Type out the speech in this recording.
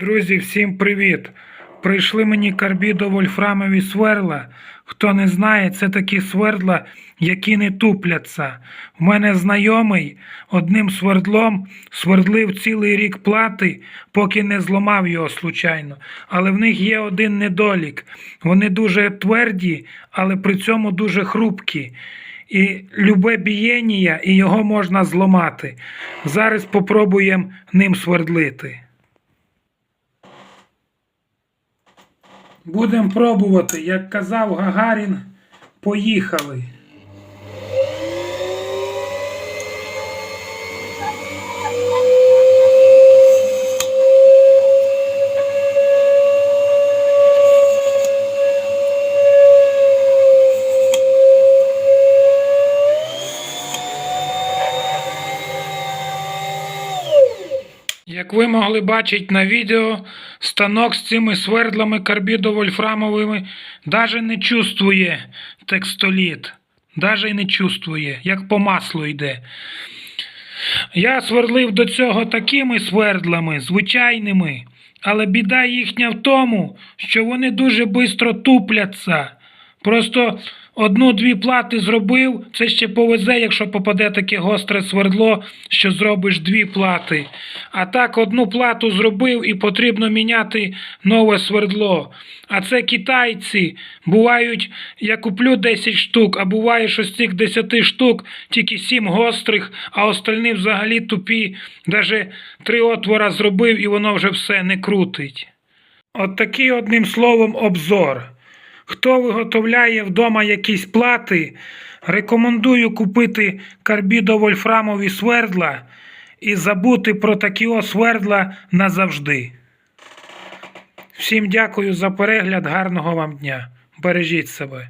Друзі, всім привіт! Прийшли мені карбідо-вольфрамові сверла. Хто не знає, це такі свердла, які не тупляться. У мене знайомий одним свердлом свердлив цілий рік плати, поки не зламав його случайно. Але в них є один недолік. Вони дуже тверді, але при цьому дуже хрупкі. І любе бієння, і його можна зламати. Зараз попробуємо ним свердлити. Будемо пробувати, як казав Гагарін, поїхали. Як ви могли бачити на відео, станок з цими свердлами карбідо-вольфрамовими даже не чувствує текстоліт. Й не чувствує, як по маслу йде. Я свердлив до цього такими свердлами, звичайними, але біда їхня в тому, що вони дуже швидко тупляться. Просто одну-дві плати зробив, це ще повезе, якщо попаде таке гостре свердло, що зробиш дві плати. А так одну плату зробив і потрібно міняти нове свердло. А це китайці. Бувають, я куплю 10 штук, а буває, що з цих 10 штук тільки 7 гострих, а остальні взагалі тупі. Даже три отвора зробив і воно вже все не крутить. От такий одним словом обзор. Хто виготовляє вдома якісь плати, рекомендую купити карбідо-вольфрамові свердла і забути про такі свердла назавжди. Всім дякую за перегляд, гарного вам дня. Бережіть себе.